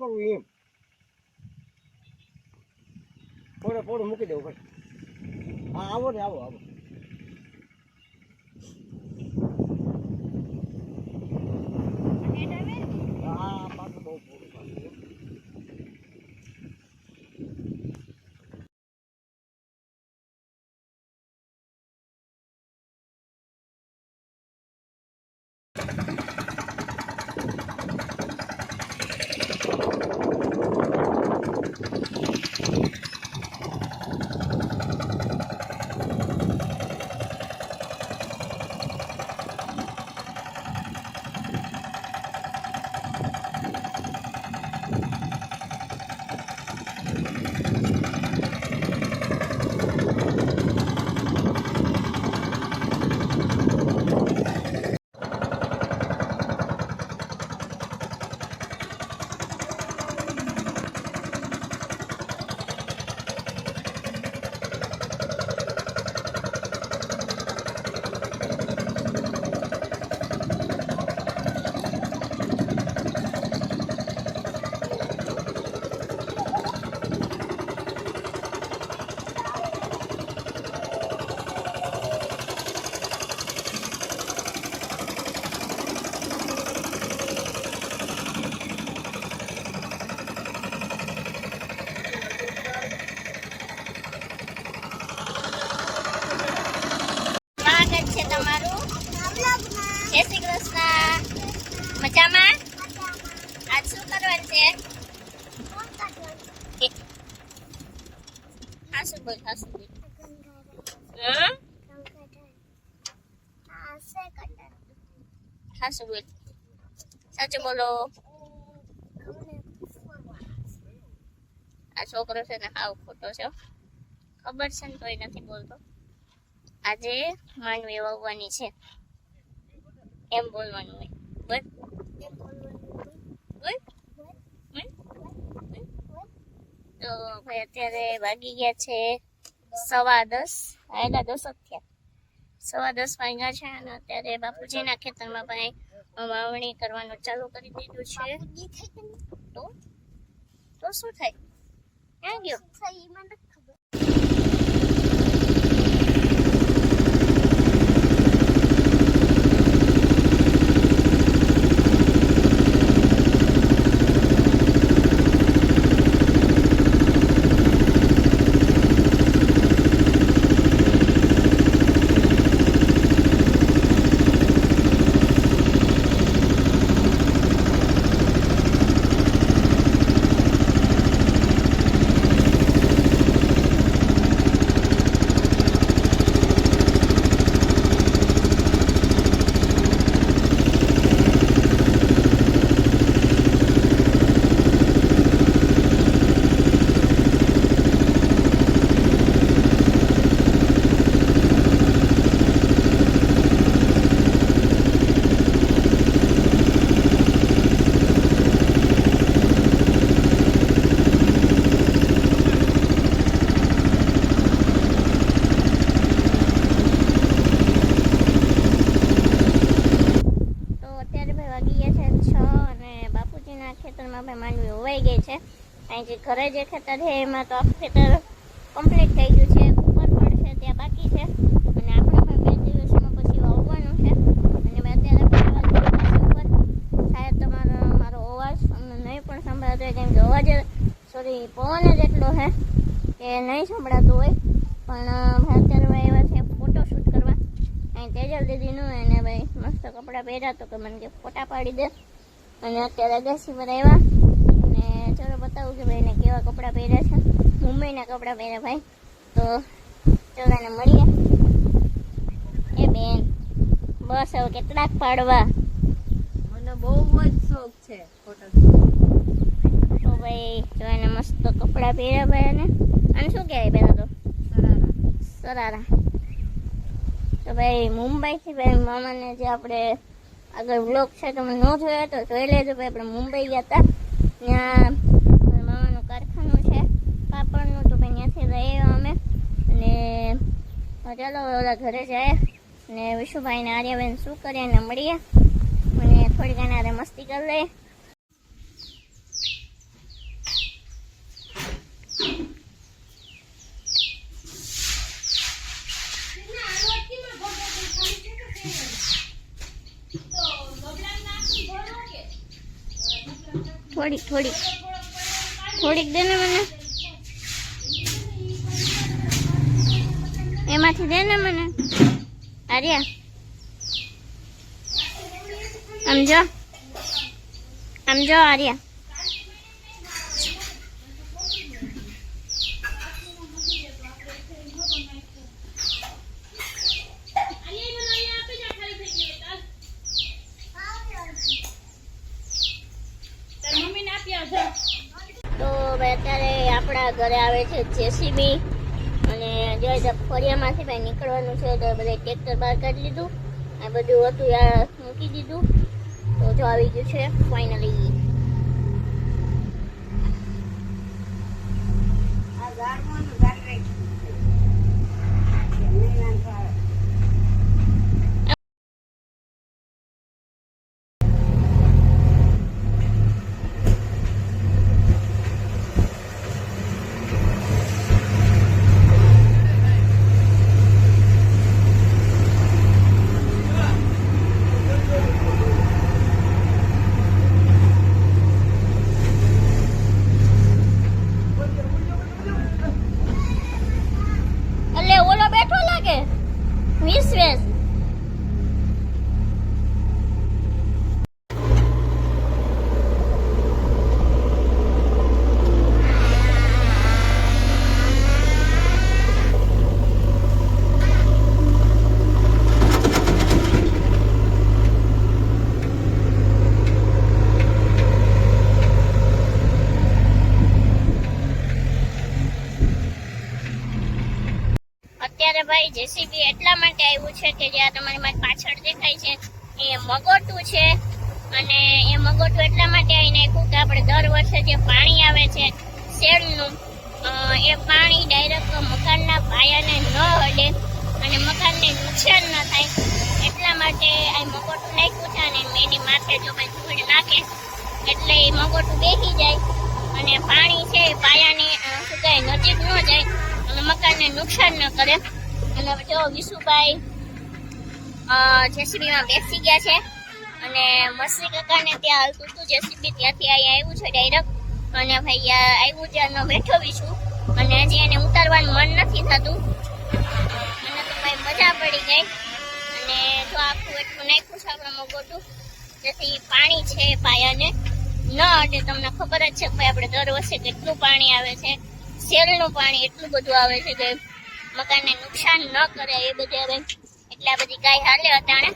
કરવું એમ. પોડે પોડું મૂકી દેવું ભાઈ હા આવો ને આવો આવો. હા પાછું બહુ પોડું પાછું. સ્વાગત છે તમારું જય શ્રી કૃષ્ણ મજામાં? આજ શું કરવાનું છે? હાસું બોલ હાસું બોલ. હાસું બોલ. સાચું બોલો. આ છોકરો છે ને હાવ ખોટો છે ખબર છે ને તોય નથી બોલતો. આજે માનવી વાવવાની છે. એમ બોલવાનું હોય. બસ? તો ભાઈ અત્યારે વાગી ગયા છે સવા દસ. આયલા દસ થયા. સવા દસ વાગ્યા છે અને અત્યારે બાપુજીના ખેતરમાં ભાઈ વાવણી કરવાનું ચાલુ કરી દીધું છે. તો? તો શું થાય? ક્યાં ગયો તો અત્યારે ભાઈ વાગી ગયા છે છ અને બાપુજીના ખેતરમાં ભાઈ માંડવી હોવાઈ ગઈ છે અહીં જે ઘરે જે ખેતર છે એમાં તો આખું ખેતર કમ્પ્લીટ થઈ ગયું છે. ઉપર છે, ત્યાં બાકી છે. અને આપણે પણ બે દિવસમાં પછી વાવવાનું છે. અને મેં અત્યારે શાયદ તમારો મારો અવાજ અમને નહીં પણ સંભળાતો હોય, કેમ કે અવાજ સોરી પવન જ એટલો છે કે નહીં સંભળાતું હોય. પણ અત્યારે એવા છે ફોટો શૂટ કરવા. અહીં તેજલ દીદીનું એને ભાઈ મસ્ત કપડાં પહેર્યા તો કે મને કે ફોટા પાડી દે. અને અત્યારે અગાસી ચલો બતાવું કે ભાઈ એને કેવા કપડાં પહેર્યા છે. મુંબઈના કપડાં પહેર્યા ભાઈ. તો ચલો એને મળીએ. એ બેન બસ હવે કેટલાક પાડવા. મને બહુ જ શોખ છે ફોટો તો ભાઈ જો એને મસ્ત કપડાં પહેર્યા ભાઈ એને અને શું કહેવાય પહેલાં તો? સરારા સરારા તો ભાઈ મુંબઈથી ભાઈ મામાને જે આપણે આગળ બ્લોગ છે તમે ન જોયો તો જોઈ લેજો ભાઈ આપણે મુંબઈ ગયા હતા ત્યાં નથી રહીએ અમે. અને ચાલો ઓલા ઘરે જાય અને વિશુભાઈ ને આર્યાબેન શું કરીએ ને મળીએ. અને થોડીક એના મસ્તી કરી લઈએ. થોડીક થોડીક. થોડીક દે ને મને. એમાંથી દે ને મને. આર્યા. આમ જો. આમ જો આર્યા. તો અત્યારે આપણા ઘરે આવે છે જેસીબી. અને જે ફળિયામાંથી ભાઈ નીકળવાનું છે, તો બધા ટ્રેક્ટર બહાર કાઢી લીધું. આ બધું હતું મૂકી દીધું. તો જો આવી ગયું છે ફાઇનલી Мисс Вест. ભાઈ જેસીબી એટલા માટે આવ્યું છે કે જે આ તમારી મારી પાછળ દેખાય છે. એ મગોટું છે અને એ મગોટું એટલા માટે આવી નાખ્યું કે આપણે દર વર્ષે જે પાણી આવે છે શેડનું એ પાણી ડાયરેક્ટ મકાનના પાયાને ન હડે અને મકાનને નુકસાન ન થાય. એટલા માટે આ મગોટું નાખ્યું છે અને એની માથે જો ભાઈ ધૂળ નાખે એટલે એ મગોટું બેસી જાય અને પાણી છે પાયાની શું કહે નજીક ન જાય અને મકાનને નુકસાન ન કરે. અને જો વિશુભાઈ જેસીબીમાં બેસી ગયા છે અને મસ્તી કાકાને ત્યાં હાલતું હતું. જેસીબી ત્યાંથી અહીંયા આવ્યું છે ડાયરેક્ટ અને ભાઈ આવ્યું ત્યાંનો બેઠો વિશું અને હજી એને ઉતારવાનું મન નથી થતું. અને તો ભાઈ મજા પડી ગઈ. અને જો આખું એટલું નાખ્યું છે આપણે મગોટું, જેથી પાણી છે પાયાને. ન અડે, તમને ખબર જ છે ભાઈ, આપણે દર વર્ષે કેટલું પાણી આવે છે. સેલનું પાણી એટલું બધું આવે છે કે મકાનને નુકસાન ન કરે એ બધે હવે. એટલે બધી ગાય હાલે અટાણે